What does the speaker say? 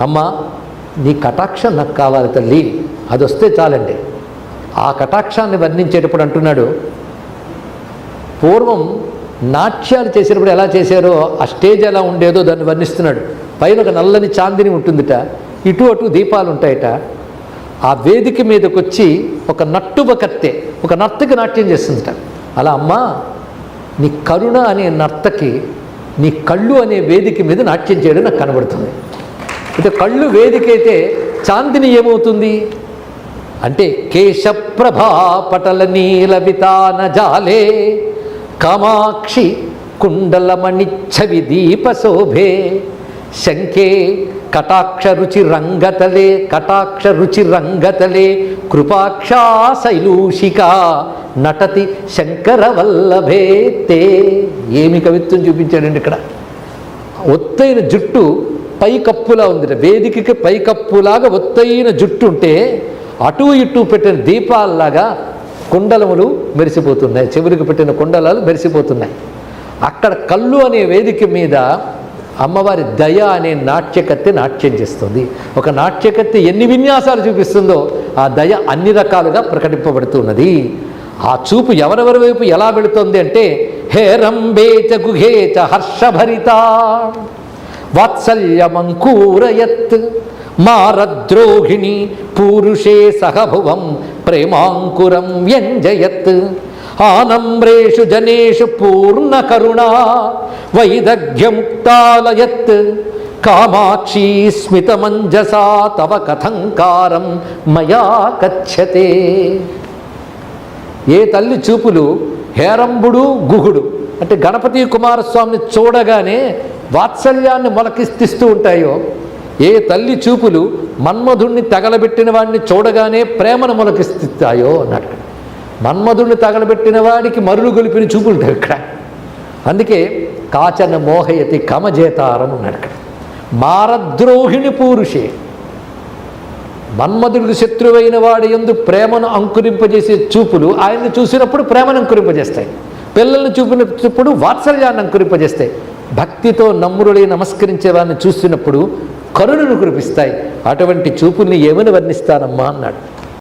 అమ్మా నీ కటాక్షం నాకు కావాలి తల్లి. అది వస్తే చాలండి. ఆ కటాక్షాన్ని వర్ణించేటప్పుడు అంటున్నాడు పూర్వం నాట్యాలు చేసేటప్పుడు ఎలా చేశారో ఆ స్టేజ్ ఎలా ఉండేదో దాన్ని వర్ణిస్తున్నాడు. పైన ఒక నల్లని చాందిని ఉంటుందిట ఇటు అటు దీపాలు ఉంటాయట. ఆ వేదిక మీదకి వచ్చి ఒక నట్టువ కత్తె ఒక నర్తకి నాట్యం చేస్తుందిట. అలా అమ్మా నీ కరుణ అనే నర్తకి నీ కళ్ళు అనే వేదిక మీద నాట్యం చేయడం నాకు కనబడుతుంది. అయితే కళ్ళు వేదికైతే చాందిని ఏమవుతుంది? అంటే కేశప్రభా పటల నీలవితాన జాలే కామాక్షి కుండలమణిచ్చవి దీప శోభే శంకే కటాక్ష రుచి రంగతలే కటాక్ష రుచి రంగతలే కృపాక్షా శైలూషిక నటతి శంకర తే. ఏమి కవిత్వం చూపించాడండి ఇక్కడ? ఒత్తైన జుట్టు పైకప్పులా ఉంది వేదికకి పైకప్పులాగా ఒత్తైన జుట్టు ఉంటే అటు ఇటు పెట్టిన దీపాలలాగా కుండలములు మెరిసిపోతున్నాయి. చెవులకు పెట్టిన కుండలాలు మెరిసిపోతున్నాయి. అక్కడ కళ్ళు అనే వేదిక మీద అమ్మవారి దయ అనే నాట్యకత్తి నాట్యం చేస్తుంది. ఒక నాట్యకత్తి ఎన్ని విన్యాసాలు చూపిస్తుందో ఆ దయ అన్ని రకాలుగా ప్రకటింపబడుతున్నది. ఆ చూపు ఎవరెవరి వైపు ఎలా వెళుతుంది అంటే హే రంబేచ గుహేచ హర్షభరిత వాత్సల్యమంకూరయత్. మారద్రోహిణి పూరుషే సహభువం ప్రేమాంకురం వ్యంజయత్. ఆనమ్రేషు జనేషు పూర్ణకరుణా వైదగ్యముక్తాలయత్ కామాక్షీ స్మితమంజసా తవ కథంకారం మయా కథ్యతే. ఏ తల్లి చూపులు హేరంబుడు గుహుడు. అంటే గణపతి కుమారస్వామిని చూడగానే వాత్సల్యాన్ని మొలకిస్తిస్తూ ఉంటాయో ఏ తల్లి చూపులు మన్మధుణ్ణి తగలబెట్టిన వాడిని చూడగానే ప్రేమను మొలకిస్తాయో అన్నాడు. మన్మధుణ్ణి తగలబెట్టిన వాడికి మరులు గొలిపిన చూపులు ఉంటాయి ఇక్కడ. అందుకే కాచన మోహయతి కమజేతారం అన్నాడు ఇక్కడ. మారద్రోహిణి పూరుషే. మన్మధుడికి శత్రువైన వాడి ఎందు ప్రేమను అంకురింపజేసే చూపులు ఆయన్ని చూసినప్పుడు ప్రేమను అంకురింపజేస్తాయి. పిల్లల్ని చూపినప్పుడు వాత్సల్యాన్ని అంకురింపజేస్తాయి. భక్తితో నమ్మురులై నమస్కరించే వారిని చూసినప్పుడు కరుణను కురిపిస్తాయి. అటువంటి చూపుల్ని ఏమని వర్ణిస్తానమ్మా అన్నాడు.